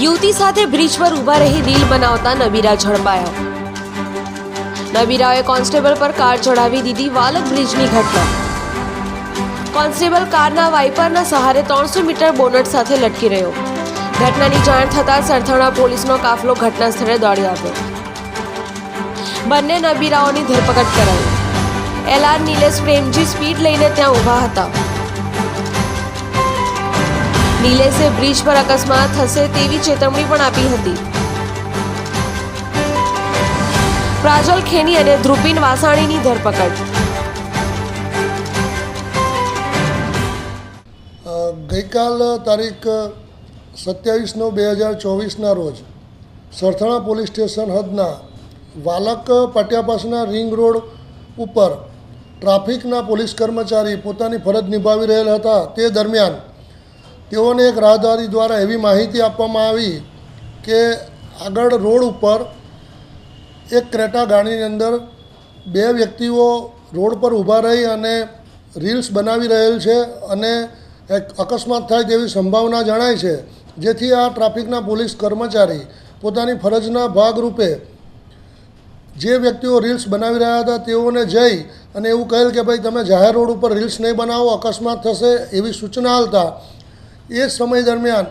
પતિ સાથે બ્રિજ પર ઊભા રહી રીલ બનાવતા નબીરા ઝડપાયો. નબીરાએ કોન્સ્ટેબલ પર કાર ચડાવી દીધી વાલક બ્રિજની ઘટના. કોન્સ્ટેબલ કારના વાઇપરના સહારે ત્રણસો મીટર બોનટ સાથે લટકી રહ્યો. ઘટનાની જાણ થતાં સરથાણા પોલીસનો કાફલો ઘટના સ્થળે દોડી આવ્યો. બંને નબીરાઓની ધરપકડ કરાઈ. એલઆર નિલેશ પ્રેમજી સ્પીડ લઈને ત્યાં ઊભા હતા. નિલેશે બ્રિજ પર અકસ્માત થશે તેવી ચેતવણી પણ આપી હતી. પ્રાજલ ખેની અને ધ્રુપિન વાસાણીની ધરપકડ. ગઈકાલ તારીખ સત્યાવીસ નવ બે હજાર ચોવીસના રોજ સરથાણા પોલીસ સ્ટેશન હદના વાલક પાટિયા પાસના રિંગ રોડ ઉપર ટ્રાફિકના પોલીસ કર્મચારી પોતાની ફરજ નિભાવી રહેલા હતા તે દરમિયાન તેઓને એક રાહદારી દ્વારા એવી માહિતી આપવામાં આવી કે આગળ રોડ ઉપર એક ક્રેટા ગાડીની અંદર બે વ્યક્તિઓ રોડ પર ઊભા રહી અને રીલ્સ બનાવી રહેલ છે અને એક અકસ્માત થાય તેવી સંભાવના જણાય છે. જેથી આ ટ્રાફિકના પોલીસ કર્મચારી પોતાની ફરજના ભાગરૂપે જે વ્યક્તિઓ રીલ્સ બનાવી રહ્યા હતા તેઓને જઈ અને એવું કહેલ કે ભાઈ તમે જાહેર રોડ ઉપર રીલ્સ નહીં બનાવો, અકસ્માત થશે એવી સૂચના હાલતા એ સમય દરમિયાન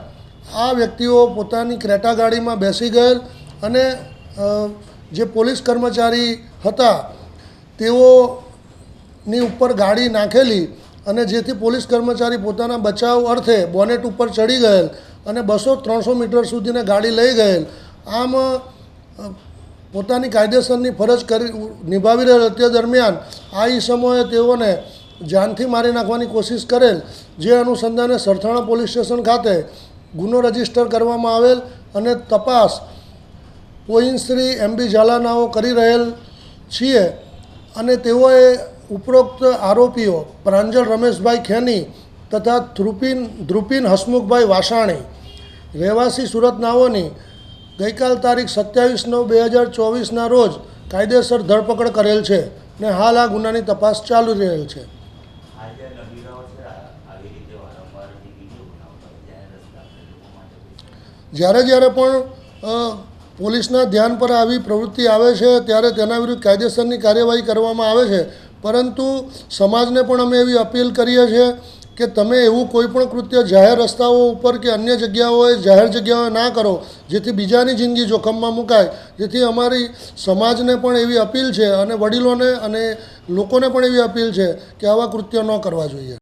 આ વ્યક્તિઓ પોતાની ક્રેટા ગાડીમાં બેસી ગયેલ અને જે પોલીસ કર્મચારી હતા, તેઓની ઉપર ગાડી નાખેલી અને જેથી પોલીસ કર્મચારી પોતાના બચાવ અર્થે બોનેટ ઉપર ચડી ગયેલ અને બસો ત્રણસો મીટર સુધીને ગાડી લઈ ગયેલ. આમ પોતાની કાયદેસરની ફરજ કરી, નિભાવી રહેલ તે દરમિયાન આ ઈસમોએ તેઓને જાનથી મારી નાખવાની કોશિશ કરેલ જે અનુસંધાને સરથાણા પોલીસ સ્ટેશન ખાતે ગુનો રજિસ્ટર કરવામાં આવેલ અને તપાસ પોઈન્શ્રી એમબી ઝાલાનાઓ કરી રહેલ છીએ અને તેઓએ ઉપરોક્ત આરોપીઓ પ્રાંજલ રમેશભાઈ ખેની તથા ધ્રુપિન ધ્રુપિન હસમુખભાઈ વાસાણી, રહેવાસી સુરત નાઓની ગઈકાલ તારીખ સત્યાવીસ નવ બે હજાર ચોવીસના રોજ કાયદેસર ધરપકડ કરેલ છે ને હાલ આ ગુનાની તપાસ ચાલુ રહેલ છે. જ્યારે જ્યારે પણ પોલીસના ધ્યાન પર આવી પ્રવૃત્તિ આવે છે, ત્યારે તેના વિરુદ્ધ કાયદેસરની કાર્યવાહી કરવામાં આવે છે. પરંતુ સમાજને પણ અમે એવી અપીલ કરીએ છીએ કે તમે એવું કોઈ પણ કૃત્ય જાહેર રસ્તાઓ ઉપર કે અન્ય જગ્યાઓએ જાહેર જગ્યાઓએ ના કરો, જેથી બીજાની જિંદગી જોખમમાં મુકાય. જેથી અમારી સમાજને પણ એવી અપીલ છે અને વડીલોને અને લોકોને પણ એવી અપીલ છે કે આવા કૃત્યો ન કરવા જોઈએ.